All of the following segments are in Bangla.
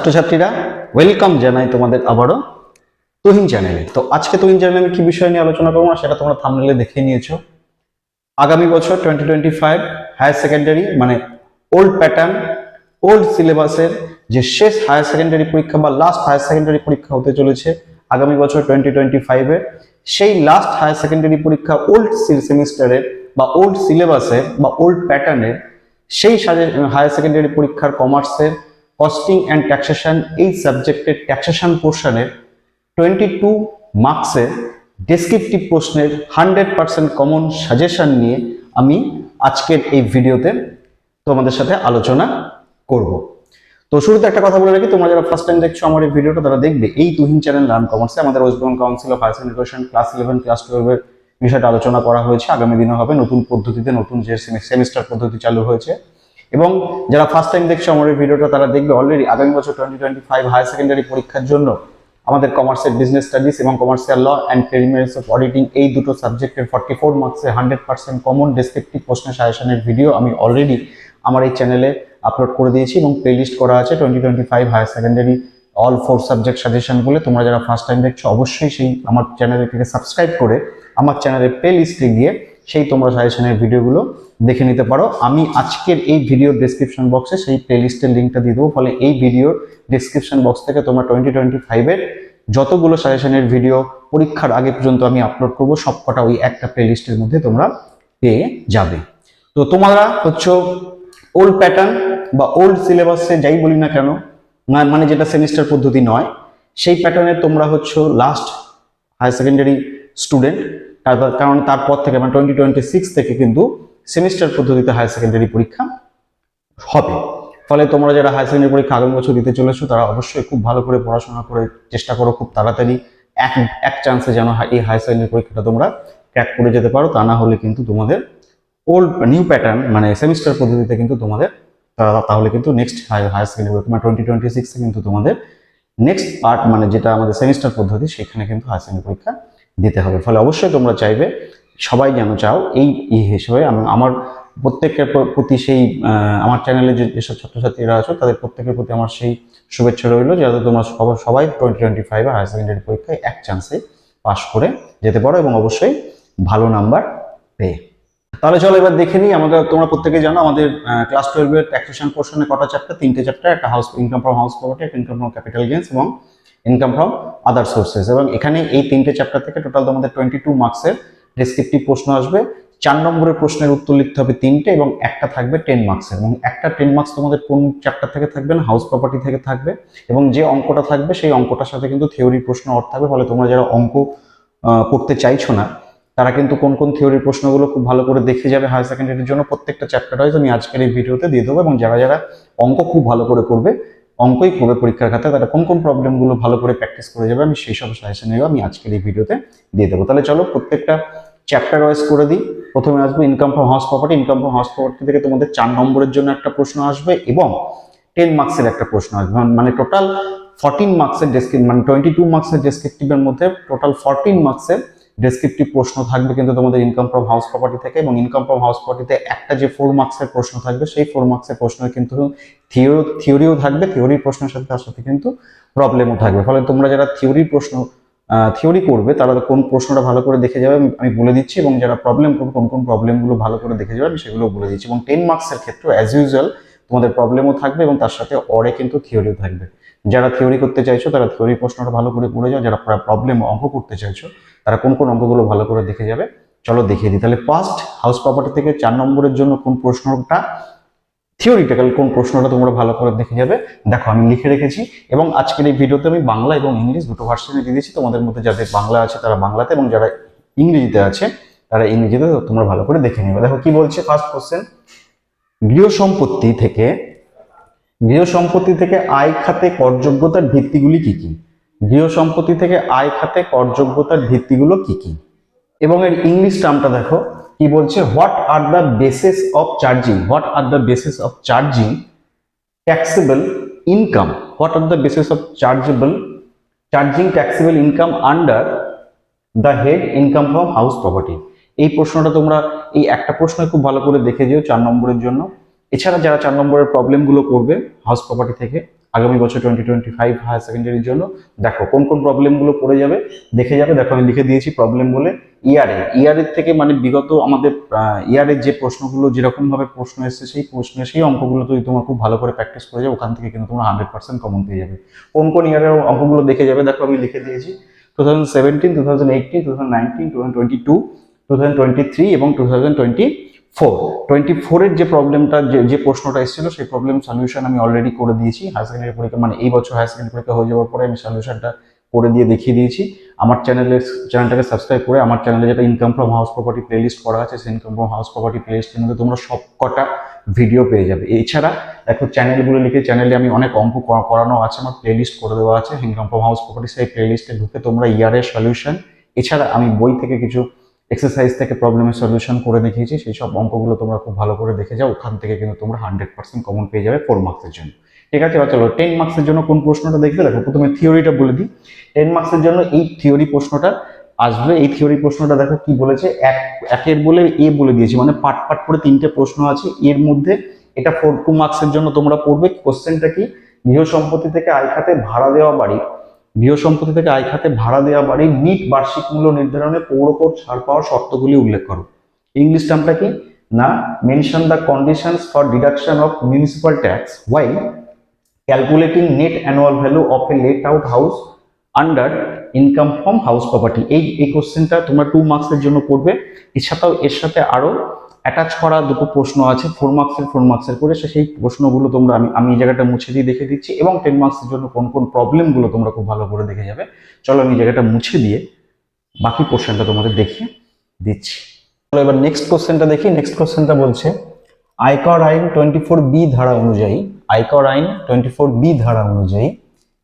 ছাত্রছাত্রীরা ওয়েলকাম জানাই তোমাদের আবারও তুহিন চ্যানেলে তো আজকে তুহিন চ্যানেলে কি বিষয় নিয়ে আলোচনা করব না, সেটা তোমরা থামনেলে দেখে নিয়েছো। আগামী বছর twenty twenty five higher secondary মানে ওল্ড প্যাটার্ন ওল্ড সিলেবাসের যে শেষ হায়ার সেকেন্ডারি পরীক্ষা বা লাস্ট হায়ার সেকেন্ডারি পরীক্ষা হতে চলেছে আগামী বছর টোয়েন্টি টোয়েন্টি ফাইভে সেই লাস্ট হায়ার সেকেন্ডারি পরীক্ষা ওল্ড সেমিস্টারের বা ওল্ড সিলেবাসের বা ওল্ড প্যাটার্নের সেই হায়ার সেকেন্ডারি পরীক্ষার কমার্সের কস্টিং অ্যান্ড ট্যাক্সেশন এই সাবজেক্টের ট্যাক্সেশন পোর্শনের টোয়েন্টি টু মার্কসের ডেসক্রিপটিভ প্রশ্নের হান্ড্রেড পার্সেন্ট কমন সাজেশন নিয়ে আমি আজকের এই ভিডিওতে তোমাদের সাথে আলোচনা করব। তো শুরুতে একটা কথা বলে রাখি, তোমরা যারা ফার্স্ট টাইম দেখছ আমার এই ভিডিওটা, তারা দেখবে এই তুহিন চ্যানেল লার্ন কমার্সে আমাদের West Bengal Council of Higher Education class eleven class টুয়েলভের বিষয়টা আলোচনা করা হয়েছে। আগামী দিনে হবে নতুন পদ্ধতিতে, নতুন যে সেমিস্টার পদ্ধতি চালু হয়েছে। এবং যারা ফার্স্ট টাইম দেখছ আমার এই ভিডিওটা, তারা দেখবে অলরেডি আগামী বছর twenty twenty five higher secondary পরীক্ষার জন্য আমাদের কমার্সের বিজনেস স্টাডিজ এবং commercial law and preliminaries of auditing এই দুটো সাবজেক্টের ফর্টি ফোর মার্কসে হান্ড্রেড পার্সেন্ট কমন ডেসক্রিপটিভ প্রশ্নের সাজেশনের ভিডিও আমি অলরেডি আমার এই চ্যানেলে আপলোড করে দিয়েছি এবং প্লেলিস্ট করা আছে twenty twenty five higher secondary all four subject suggestion বলে তোমরা যারা ফার্স্ট টাইম দেখছ, অবশ্যই সেই আমার চ্যানেলটিকে সাবস্ক্রাইব করে আমার চ্যানেলের প্লে লিস্টে গিয়ে সেই তোমরা সাজেশনের ভিডিওগুলো দেখে নিতে পারো। আমি আজকের এই ভিডিওর ডেসক্রিপশন বক্সে সেই প্লে লিস্টের লিঙ্কটা দিয়ে দেবো। ফলে এই ভিডিওর ডেসক্রিপশন বক্স থেকে তোমরা টোয়েন্টি টোয়েন্টি ফাইভের যতগুলো সাজেশনের ভিডিও পরীক্ষার আগে পর্যন্ত আমি আপলোড করব, সবকটা ওই একটা প্লে লিস্টের মধ্যে তোমরা পেয়ে যাবে। তো তোমরা হচ্ছে ওল্ড প্যাটার্ন বা ওল্ড সিলেবাসে যাই বলি না কেন মানে যেটা সেমিস্টার পদ্ধতি নয়, সেই প্যাটার্নে তোমরা হচ্ছে লাস্ট হায়ার সেকেন্ডারি স্টুডেন্ট কারণ তারপর থেকে মানে টোয়েন্টি টোয়েন্টি সিক্স থেকে কিন্তু সেমিস্টার পদ্ধতিতে হায়ার সেকেন্ডারি পরীক্ষা হবে। ফলে তোমরা যারা হায়ার সেকেন্ডারি পরীক্ষা আগামী বছর দিতে চলেছো, তারা অবশ্যই খুব ভালো করে পড়াশোনা করে চেষ্টা করো, খুব তাড়াতাড়ি এক এক চান্সে যেন এই হায়ার সেকেন্ডারি পরীক্ষাটা তোমরা ক্র্যাক করে যেতে পারো। তা না হলে কিন্তু তোমাদের ওল্ড নিউ প্যাটার্ন মানে সেমিস্টার পদ্ধতিতে কিন্তু তোমাদের তাহলে কিন্তু নেক্সট হায়ার সেকেন্ডারি মানে টোয়েন্টি টোয়েন্টি সিক্সে কিন্তু তোমাদের নেক্সট পার্ট মানে যেটা আমাদের সেমিস্টার পদ্ধতি, সেখানে কিন্তু হায়ার সেকেন্ডারি পরীক্ষা দিতে হবে। ফলে অবশ্যই তোমরা চাইবে সবাই যেন চাও এই হিসেবে। আমি আমার প্রত্যেকের প্রতি সেই আমার চ্যানেলে যেসব ছাত্রছাত্রীরা আছো, তাদের প্রত্যেকের প্রতি আমার সেই শুভেচ্ছা রইল যাতে তোমরা সবাই টোয়েন্টি টোয়েন্টি ফাইভে হায়ার সেকেন্ডারি পরীক্ষায় এক চান্সে পাশ করে যেতে পারো এবং অবশ্যই ভালো নাম্বার পেয়ে। তাহলে চলো এবার দেখে নিই, আমাদের তোমরা প্রত্যেকে জানো আমাদের ক্লাস টুয়েলভের ট্যাক্সেশন পোর্শনে কটা চ্যাপ্টার তিনটে চ্যাপ্টার একটা house income from house property একটা ইনকাম ফ্রম ক্যাপিটাল গেন্স এবং ইনকাম ফ্রম আদার সোর্সেস এবং এখানে এই তিনটে চ্যাপ্টার থেকে টোটাল তোমাদের টোয়েন্টি টু মার্কসের ডেসক্রিপটিভ প্রশ্ন আসবে। চার নম্বরের প্রশ্নের উত্তর লিখতে হবে তিনটে এবং একটা থাকবে টেন মার্কসের এবং একটা টেন মার্কস তোমাদের কোন চ্যাপ্টার থেকে থাকবে না হাউস প্রপার্টি থেকে থাকবে। এবং যে অঙ্কটা থাকবে সেই অঙ্কটার সাথে কিন্তু থিওরি প্রশ্ন অর্থ থাকবে ফলে তোমরা যারা অঙ্ক করতে চাইছো না, তারা কিন্তু কোন কোন থিওরির প্রশ্নগুলো খুব ভালো করে দেখে যাবে হায়ার সেকেন্ডারির জন্য। প্রত্যেকটা চ্যাপ্টার ওয়াইজ আমি আজকের এই ভিডিওতে দিয়ে দেবো। এবং যারা যারা অঙ্ক খুব ভালো করে করবে অঙ্কই করবে পরীক্ষার খাতে। তারা কোন কোন প্রবলেমগুলো ভালো করে প্র্যাকটিস করে যাবে আমি সেই সব সাজেশন নেব আমি আজকের এই ভিডিওতে দিয়ে দেবো। তাহলে চলো প্রত্যেকটা চ্যাপ্টার ওয়াইজ করে দিই। প্রথমে আসবে income from house property income from house property থেকে তোমাদের চার নম্বরের জন্য একটা প্রশ্ন আসবে এবং টেন মার্কসের একটা প্রশ্ন আসবে। মানে টোটাল ফর্টিন মার্কসের ডেসক্রিপ মানে টোয়েন্টি টু মার্কসের ডেসক্রিপটিভের মধ্যে টোটাল ফর্টিন মার্কসের ডেসক্রিপটিভ প্রশ্ন থাকবে কিন্তু তোমাদের ইনকাম ফ্রম হাউস প্রপার্টি থেকে এবং ইনকাম ফ্রম হাউস প্রপার্টিতে একটা যে ফোর মার্কসের প্রশ্ন থাকবে, সেই ফোর মার্কসের প্রশ্ন কিন্তু থিওরি থিওরিও থাকবে থিওরির প্রশ্নের সাথে তার সাথে কিন্তু প্রবলেমও থাকবে। ফলে তোমরা যারা থিওরির প্রশ্ন থিওরি করবে, তারা কোন প্রশ্নটা ভালো করে দেখে যাবে আমি- বলে দিচ্ছি এবং যারা প্রবলেম করবে, কোন কোন প্রবলেমগুলো ভালো করে দেখে যাবে আমি সেগুলো বলে দিচ্ছি। এবং টেন মার্কসের ক্ষেত্রে অ্যাজ ইউজুয়াল তোমাদের প্রবলেমও থাকবে এবং তার সাথে অরে কিন্তু থিওরিও থাকবে। যারা থিওরি করতে চাইছো, তারা থিওরি প্রশ্নটা ভালো করে পড়ে যাও। যারা প্রবলেম অঙ্ক করতে চাইছো তারা কোন কোন অঙ্কগুলো ভালো করে দেখে যাবে। চলো দেখিয়ে দিই। তাহলে ফার্স্ট হাউস প্রপার্টি থেকে চার নম্বরের জন্য কোন প্রশ্নটা থিওরিটিক্যাল কোন প্রশ্নটা তোমরা ভালো করে দেখে যাবে। দেখো, আমি লিখে রেখেছি এবং আজকের এই ভিডিওতে আমি বাংলা এবং ইংলিশ দুটো ভার্সনে দিয়ে দিয়েছি। তোমাদের মধ্যে যাদের বাংলা আছে তারা বাংলাতে এবং যারা ইংরেজিতে আছে তারা ইংরেজিতে তোমরা ভালো করে দেখে নেবে। দেখো, কি বলছে ফার্স্ট কোশ্চেন গৃহ সম্পত্তি থেকে গৃহ সম্পত্তি থেকে আয় খাতে করযোগ্যতার ভিত্তিগুলি কি কি? গৃহ সম্পত্তি থেকে আয় খাতে করযোগ্যতার ভিত্তিগুলো কি কি? এবং এর ইংলিশ টার্মটা দেখো, কি বলছে what are the basis of charging what are the basis of charging taxable income what are the basis of chargeable charging taxable income under the head income from house property এই প্রশ্নটা তোমরা, এই একটা প্রশ্ন খুব ভালো করে দেখে যেও চার নম্বরের জন্য। এছাড়া যারা চার নম্বরের প্রবলেমগুলো করবে হাউস প্রপার্টি থেকে আগামী বছর টোয়েন্টি টোয়েন্টি ফাইভ হায়ার সেকেন্ডারির জন্য। দেখো, কোন কোন প্রবলেমগুলো পড়ে যাবে, দেখে যাবে। দেখো, আমি লিখে দিয়েছি প্রবলেম বলে ইয়ারে ইয়ারের থেকে মানে বিগত আমাদের ইয়ারের যে প্রশ্নগুলো, যেরকমভাবে প্রশ্ন এসেছে, সেই প্রশ্নে সেই অঙ্কগুলো যদি তোমার খুব ভালো করে প্র্যাকটিস করে যাও। ওখান থেকে কিন্তু তোমরা হান্ড্রেড পার্সেন্ট কমন পেয়ে যাবে। কোন কোন ইয়ারের অঙ্কগুলো দেখে যাবে, দেখো, আমি লিখে দিয়েছি। Two thousand seventeen two thousand eighteen two thousand nineteen two thousand twenty two two thousand twenty three এবং two thousand twenty four twenty ফোরের যে প্রবলেমটা যে যে প্রশ্নটা এসেছিল, সেই প্রবলেম সলিউশন আমি অলরেডি করে দিয়েছি। হায়ার সেকেন্ডারি পরীক্ষা মানে এই বছর হায়ার সেকেন্ডারি পরীক্ষা হয়ে যাওয়ার পরে আমি সলিউশনটা করে দিয়ে দেখিয়ে দিয়েছি। আমার চ্যানেলের চ্যানেলটাকে সাবস্ক্রাইব করে আমার চ্যানেলে যেটা income from house property playlist করা আছে, সেই ইনকাম ফ্রম হাউস প্রপার্টি প্লেলিস্টের মধ্যে তোমরা সব কটা ভিডিও পেয়ে যাবে। এছাড়া, দেখো চ্যানেলগুলো লিখে চ্যানেলে আমি অনেক অঙ্ক করা- করানো আছে, আমার প্লেলিস্ট করে দেওয়া আছে ইনকাম ফ্রম হাউস প্রপার্টি সেই প্লেলিস্টে ঢুকে তোমরা ইয়ারের সলিউশন এছাড়া আমি বই থেকে কিছু এক্সারসাইজ থেকে প্রবলেমের সলিউশন করে দেখিয়েছি, সেই সব অঙ্কগুলো তোমরা খুব ভালো করে দেখে যাও, ওখান থেকে কিন্তু তোমরা হান্ড্রেড পার্সেন্ট কমন পেয়ে যাবে ফোর মার্কসের জন্য। ঠিক আছে, এবার চলো টেন মার্কসের জন্য কোন প্রশ্নটা দেখবে? দেখো, প্রথমে থিওরিটা বলে দিই। টেন মার্কসের জন্য এই থিওরি প্রশ্নটা আসবে। এই থিওরি প্রশ্নটা দেখো কি বলেছে? এক, একের বলে এ বলে দিয়েছি মানে পার্ট পার্ট করে তিনটে প্রশ্ন আছে। এর মধ্যে এটা ফোর টু মার্কসের জন্য তোমরা পড়বে। কোশ্চেনটা কি? গৃহ সম্পত্তি থেকে আয় খাতে ভাড়া দেওয়া বাড়ি গৃহ সম্পত্তি থেকে আয় খাতে ভাড়া দেওয়া বাড়ির নিট বার্ষিক মূল্য নির্ধারণে পৌরকর ছাড় পাওয়ার শর্তগুলি উল্লেখ করো। ইংলিশ টার্মটা কি? না mention the conditions for deduction of municipal tax why calculating net annual value of a let out house under income from house property এই এই কোশ্চেনটা তোমরা টু মার্কসের জন্য পড়বে। এছাড়াও এর সাথে আরও অ্যাটাচ করা দুটো প্রশ্ন আছে ফোর মার্কসের ফোর মার্কসের করে সেই প্রশ্নগুলো তোমরা আমি আমি এই জায়গাটা মুছে দিয়ে দেখে দিচ্ছি এবং টেন মার্কসের জন্য কোন কোন প্রবলেমগুলো তোমরা খুব ভালো করে দেখে যাবে। চলো আমি জায়গাটা মুছে দিয়ে বাকি কোশ্চেনটা তোমাদের দেখিয়ে দিচ্ছি। চলো এবার নেক্সট কোশ্চেনটা দেখি। নেক্সট কোশ্চেনটা বলছে, আয়কর আইন টোয়েন্টি ফোর বি ধারা অনুযায়ী, আয়কর আইন টোয়েন্টি ফোর বি ধারা অনুযায়ী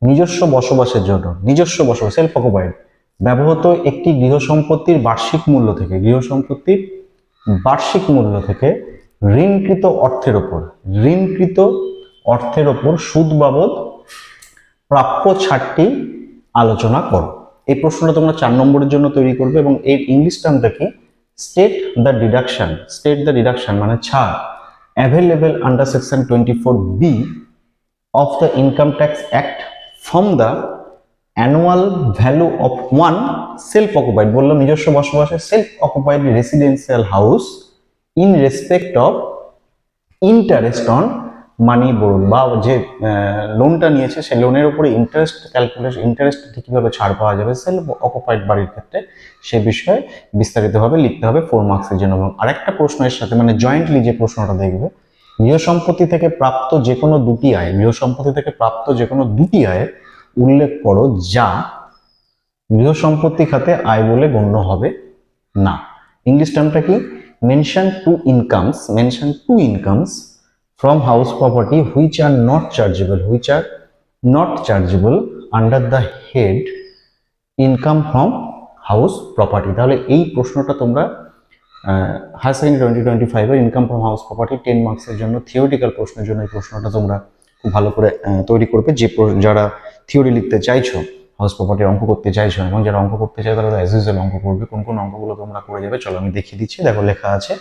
নিজস্ব বসবাসের জন্য, নিজস্ব বসবাস সেলফ অকুপাইড ব্যবহৃত একটি গৃহ সম্পত্তির বার্ষিক মূল্য থেকে, গৃহ সম্পত্তির বার্ষিক মূল্য থেকে ঋণকৃত অর্থের ওপর, ঋণকৃত অর্থের ওপর সুদ বাবদ প্রাপ্য ছাড়টি আলোচনা করো। এই প্রশ্নটা তোমরা চার নম্বরের জন্য তৈরি করবে এবং এর ইংলিশ টার্মটা কি? State the deduction state the deduction মানে ছাড়। Available under section twenty four B of the income tax act from the annual value of one self occupied বলল নিজস্ব বসবাসের self occupied residential house in respect of interest on money borrowed বা যে লোনটা নিয়েছে সেই লোনের উপরে ইন্টারেস্ট ক্যালকুলেশন ইন্টারেস্ট কীভাবে ছাড় পাওয়া যাবে? সেলফ অকুপাইড বাড়ির ক্ষেত্রে সে বিষয়ে বিস্তারিতভাবে লিখতে হবে ফোর মার্কসের জন্য। এবং আরেকটা প্রশ্নের সাথে মানে জয়েন্টলি যে প্রশ্নটা দেখবে, গৃহ সম্পত্তি থেকে প্রাপ্ত যে কোনো দুটি আয়, গৃহ সম্পত্তি থেকে প্রাপ্ত যে কোনো দুটি আয়ের উল্লেখ করো যা গৃহ সম্পত্তি খাতে আয় বলে গণ্য হবে না। ইংলিশ টার্মটা কি? Mention two incomes mention two incomes from house property which are not chargeable which are not chargeable under the head income from house property তাহলে এই প্রশ্নটা তোমরা হায়ার সেকেন্ডারি টোয়েন্টি টোয়েন্টি ফাইভের income from house property ten মার্কসের জন্য থিওরিটিক্যাল প্রশ্নের জন্য এই প্রশ্নটা তোমরা খুব ভালো করে তৈরি করবে। যে যারা থিওরি লিখতে চাইছো হাউস প্রপার্টির অঙ্ক করতে চাইছো, এবং যারা অঙ্ক করতে চাই তারা অ্যাজ ইউজুয়াল অঙ্ক করবে, কোন কোন অঙ্কগুলো তোমরা করে যাবে, চলো আমি দেখিয়ে দিচ্ছি, দেখো লেখা আছে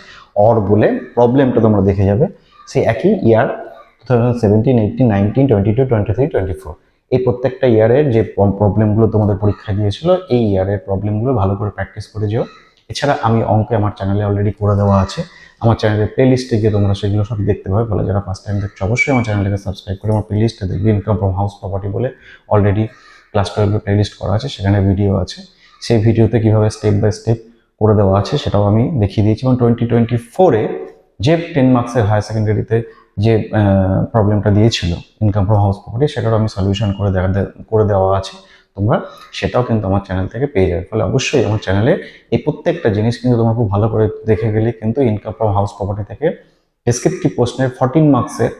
অর বলে প্রবলেমটা তোমরা দেখে যাবে, সেই একই year two thousand seventeen nineteen twenty two twenty three twenty four এই প্রত্যেকটা ইয়ারের যে প্রবলেমগুলো তোমাদের পরীক্ষায় দিয়েছিল, এই ইয়ারের প্রবলেমগুলো ভালো করে প্র্যাকটিস করে যেও। এছাড়া আমি অঙ্কে আমার চ্যানেলে অলরেডি করে দেওয়া আছে আমার চ্যানেলের প্লে লিস্টে গিয়ে তোমরা সেগুলো সব দেখতে পাবে। বলে যারা ফার্স্ট টাইম দেখছ, অবশ্যই আমার চ্যানেলটাকে সাবস্ক্রাইব করে আমার প্লে লিস্টে দেখবে। ইনকাম ফ্রম হাউস প্রপার্টি বলে অলরেডি ক্লাস টুয়েলভের প্লে লিস্ট করা আছে, সেখানে ভিডিও আছে। সেই ভিডিওতে কীভাবে স্টেপ বাই স্টেপ করে দেওয়া আছে সেটাও আমি দেখিয়ে দিয়েছি। এবং টোয়েন্টি টোয়েন্টি ফোরে যে টেন মার্কসের হায়ার সেকেন্ডারিতে যে প্রবলেমটা দিয়েছিল ইনকাম ফ্রম হাউস প্রপার্টি সেটারও আমি সলিউশন করে দেখা করে দেওয়া আছে। তোমরা সেটাও কিন্তু আমার চ্যানেল থেকে পেয়ে যাবে। ফলে অবশ্যই আমার চ্যানেলে এই প্রত্যেকটা জিনিস কিন্তু তোমরা খুব ভালো করে দেখে গেলে কিন্তু ইনকাম ফ্রম হাউস প্রপার্টি থেকে ডেসক্রিপটিভ প্রশ্নের ফর্টিন মার্কসের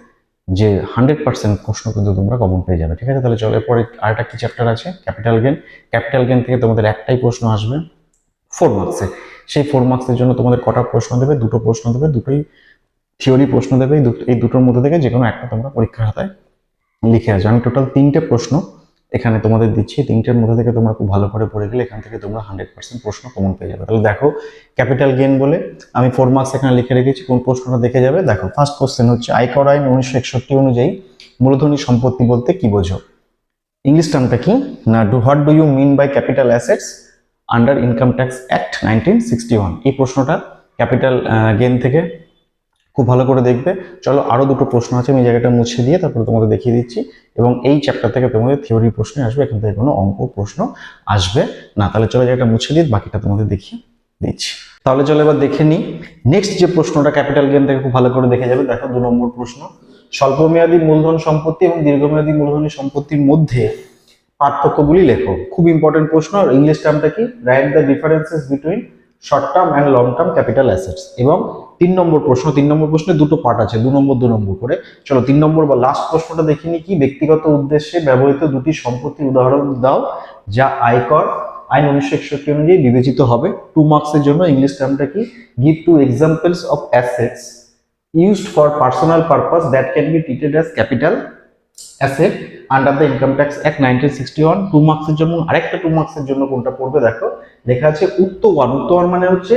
যে হান্ড্রেড পার্সেন্ট প্রশ্ন কিন্তু তোমরা কমন পেয়ে যাবে। ঠিক আছে? তাহলে চলো, এরপরে আরেকটা কি চ্যাপ্টার আছে? ক্যাপিটাল গেন ক্যাপিটাল গেন থেকে তোমাদের একটাই প্রশ্ন আসবে ফোর মার্কসে সেই ফোর মার্কসের জন্য তোমাদের কটা প্রশ্ন দেবে? দুটো প্রশ্ন দেবে, দুটোই থিওরি প্রশ্ন দেবে, এই দুটোর মধ্যে থেকে যে কোনো একটা তোমরা পরীক্ষার খাতায় লিখে আসবে। আমি টোটাল তিনটে প্রশ্ন এখানে তোমাদের দিচ্ছি, তিনটের মধ্যে থেকে তোমরা খুব ভালো করে পড়ে গেলে এখান থেকে তোমরা হান্ড্রেড পার্সেন্ট প্রশ্ন কমন পেয়ে যাবে। তাহলে দেখো ক্যাপিটাল গেন বলে আমি ফোর মার্কস এখানে লিখে রেখেছি, কোন প্রশ্নটা দেখে যাবে? দেখো ফার্স্ট কোশ্চেন হচ্ছে আয়কর আইন উনিশশো একষট্টি অনুযায়ী মূলধনী সম্পত্তি বলতে কি বোঝো? ইংলিশ টার্মটা কি? না do what do you mean by capital assets under income tax act nineteen sixty one এই প্রশ্নটা ক্যাপিটাল গেন থেকে খুব ভালো করে দেখবে। চলো আরও দুটো প্রশ্ন আছে, আমি জায়গাটা মুছে দিয়ে তারপরে তোমাদের দেখিয়ে দিচ্ছি এবং এই চ্যাপ্টার থেকে তোমাদের থিওরি প্রশ্ন আসবে, এখান থেকে কোনো অঙ্ক প্রশ্ন আসবে না। তাহলে চলো জায়গাটা মুছে দিয়ে বাকিটা তোমাদের দেখিয়ে দিচ্ছি। তাহলে চলো এবার দেখে নিই। নেক্সট যে প্রশ্নটা ক্যাপিটাল গেন থেকে খুব ভালো করে দেখে যাবে, দেখো দু নম্বর প্রশ্ন। স্বল্পমেয়াদী মূলধন সম্পত্তি এবং দীর্ঘমেয়াদী মূলধনী সম্পত্তির মধ্যে পার্থক্যগুলি লেখো। খুব ইম্পর্টেন্ট প্রশ্ন ইংলিশ টার্মটা কি? Write the differences between short term and long term capital assets এবং তিন নম্বর প্রশ্ন, তিন নম্বর প্রশ্নে দুটো পার্ট আছে, দু নম্বর দু নম্বর করে। চলো, তিন নম্বর বা লাস্ট প্রশ্নটা দেখিনি কি? ব্যক্তিগত উদ্দেশ্যে ব্যবহৃত দুটি সম্পত্তির উদাহরণ দাও, যা আয়কর, আইন উনিশশো একষট্টি অনুযায়ী বিবেচিত হবে। টু মার্কসের জন্য ইংলিশ টার্মটা কি? Give two examples of assets used for personal purpose personal purpose that can be capital as capital asset income tax income tax act 1961 two মার্কসের জন্য, আরেকটা টু মার্কসের জন্য কোনটা পড়বে দেখো? লেখা আছে উত্তোয়ান উত্তোয়ান মানে হচ্ছে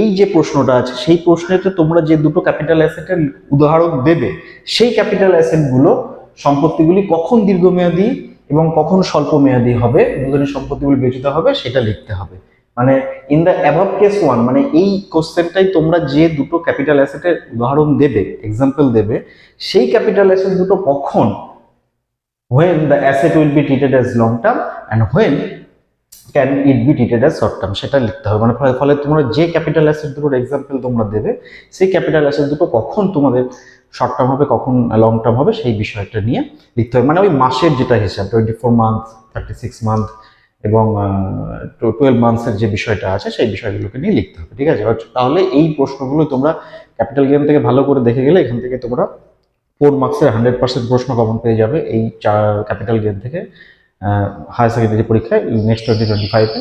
এই যে প্রশ্নটা আছে, সেই প্রশ্নেতে তোমরা যে দুটো ক্যাপিটাল অ্যাসেটের উদাহরণ দেবে, সেই ক্যাপিটাল অ্যাসেটগুলো সম্পত্তিগুলি কখন দীর্ঘমেয়াদী এবং কখন স্বল্প মেয়াদী হবে মূলধনী সম্পত্তিগুলি বেচিত হবে, সেটা লিখতে হবে। মানে in the above case one মানে এই কোশ্চেনটাই তোমরা যে দুটো ক্যাপিটাল অ্যাসেটের উদাহরণ দেবে এক্সাম্পল দেবে, সেই ক্যাপিটাল অ্যাসেট দুটো কখন when the asset will be treated as long term and when can it be treated as short term, সেটা লিখতে হবে। মানে ফলে ফলে তোমরা যে ক্যাপিটাল অ্যাসেট দুটোর এক্সাম্পল তোমরা দেবে, সেই ক্যাপিটাল অ্যাসেট দুটো কখন তোমাদের শর্ট টার্ম হবে, কখন লং টার্ম হবে, সেই বিষয়টা নিয়ে লিখতে হবে। মানে ওই মাসের যেটা হিসাব twenty four month thirty six month এবং টুয়েলভ মান্থসের যে বিষয়টা আছে, সেই বিষয়গুলোকে নিয়ে লিখতে হবে, ঠিক আছে? তাহলে এই প্রশ্নগুলো তোমরা ক্যাপিটাল গেম থেকে ভালো করে দেখে গেলে এখান থেকে তোমরা ফোর মার্কসের হান্ড্রেড পার্সেন্ট প্রশ্ন কমন পেয়ে যাবে এই ক্যাপিটাল গেম থেকে হায়ার সেকেন্ডারি পরীক্ষায় নেক্সট টোয়েন্টি টোয়েন্টি ফাইভে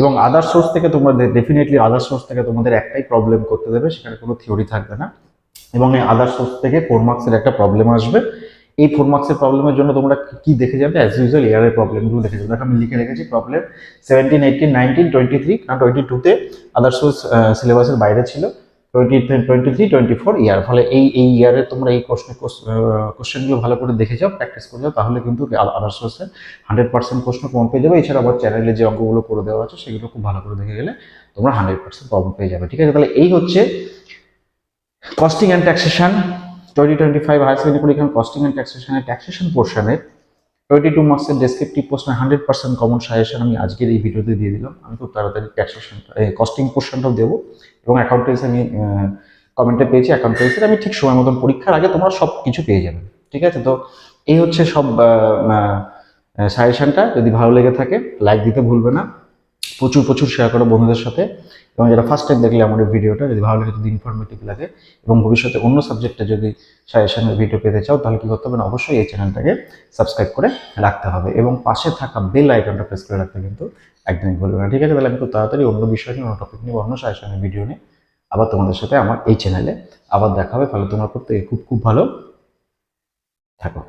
এবং আদার সোর্স থেকে তোমরা ডেফিনেটলি আদার সোর্স থেকে তোমাদের একটাই প্রবলেম করতে দেবে, সেখানে কোনো থিওরি থাকবে না। এবং এই আদার সোর্স থেকে ফোর মার্কসের একটা প্রবলেম আসবে। এই ফোর মার্কসের প্রবলেমের জন্য তোমরা কি দেখে যাবে? অ্যাজ ইউজুয়াল ইয়ারের প্রবলেমগুলো দেখে যাবে। দেখো, আমি লিখে রেখেছি problem seventeen eighteen nineteen twenty three না টোয়েন্টি টুতে আদার সোর্স সিলেবাসের বাইরে ছিল। Twenty twenty three twenty four year ফলে এই এই ইয়ারে তোমরা এই প্রশ্ন কোশ্চেনগুলো ভালো করে দেখে যাও প্র্যাকটিস করে যাও, তাহলে কিন্তু আদার সোর্সের হান্ড্রেড পার্সেন্ট প্রশ্ন কম পেয়ে যাবে। এছাড়া আবার চ্যানেলে যে অঙ্কগুলো করে দেওয়া আছে, সেগুলো খুব ভালো করে দেখে গেলে তোমরা হান্ড্রেড পার্সেন্ট কম পেয়ে যাবে। ঠিক আছে? তাহলে এই হচ্ছে costing and taxation twenty twenty five higher secondary পরীক্ষা কস্টিং অ্যান্ড ট্যাক্সেশনের ট্যাক্সেশন পোর্শনের টোয়েন্টি টু মার্কসের ডেসক্রিপটিভ প্রশ্নের হান্ড্রেড পার্সেন্ট কমন সাজেশন আমি আজকের এই ভিডিওতে দিয়ে দিলাম। আমি খুব তাড়াতাড়ি ট্যাক্সেশনটা কস্টিং পোর্শনটাও দেবো এবং অ্যাকাউন্টেন্সি আমি কমেন্টে পেয়েছি। অ্যাকাউন্টেন্সির আমি ঠিক সময় মতন পরীক্ষার আগে তোমরা সব কিছু পেয়ে যাবে, ঠিক আছে? তো এই হচ্ছে সব সাজেশনটা যদি ভালো লেগে থাকে লাইক দিতে ভুলবে না। প্রচুর প্রচুর শেয়ার করো বন্ধুদের সাথে এবং যারা ফার্স্ট টাইম দেখলে আমাদের ভিডিওটা, যদি ভালো লাগে, যদি ইনফরমেটিভ লাগে এবং ভবিষ্যতে অন্য সাবজেক্টে যদি সাজেশনের ভিডিও পেতে চাও, তাহলে কী করতে হবে না? অবশ্যই এই চ্যানেলটাকে সাবস্ক্রাইব করে রাখতে হবে এবং পাশে থাকা বেল আইকনটা প্রেস করে রাখতে কিন্তু একদমই ভুলবে না। ঠিক আছে, তাহলে আমি খুব তাড়াতাড়ি অন্য বিষয় নিয়ে, অন্য টপিক নিয়ে, অন্য সাজেশনের ভিডিও নিয়ে আবার তোমাদের সাথে আমার এই চ্যানেলে আবার দেখা হবে। ফলে তোমরা প্রত্যেকে খুব খুব ভালো থাকো।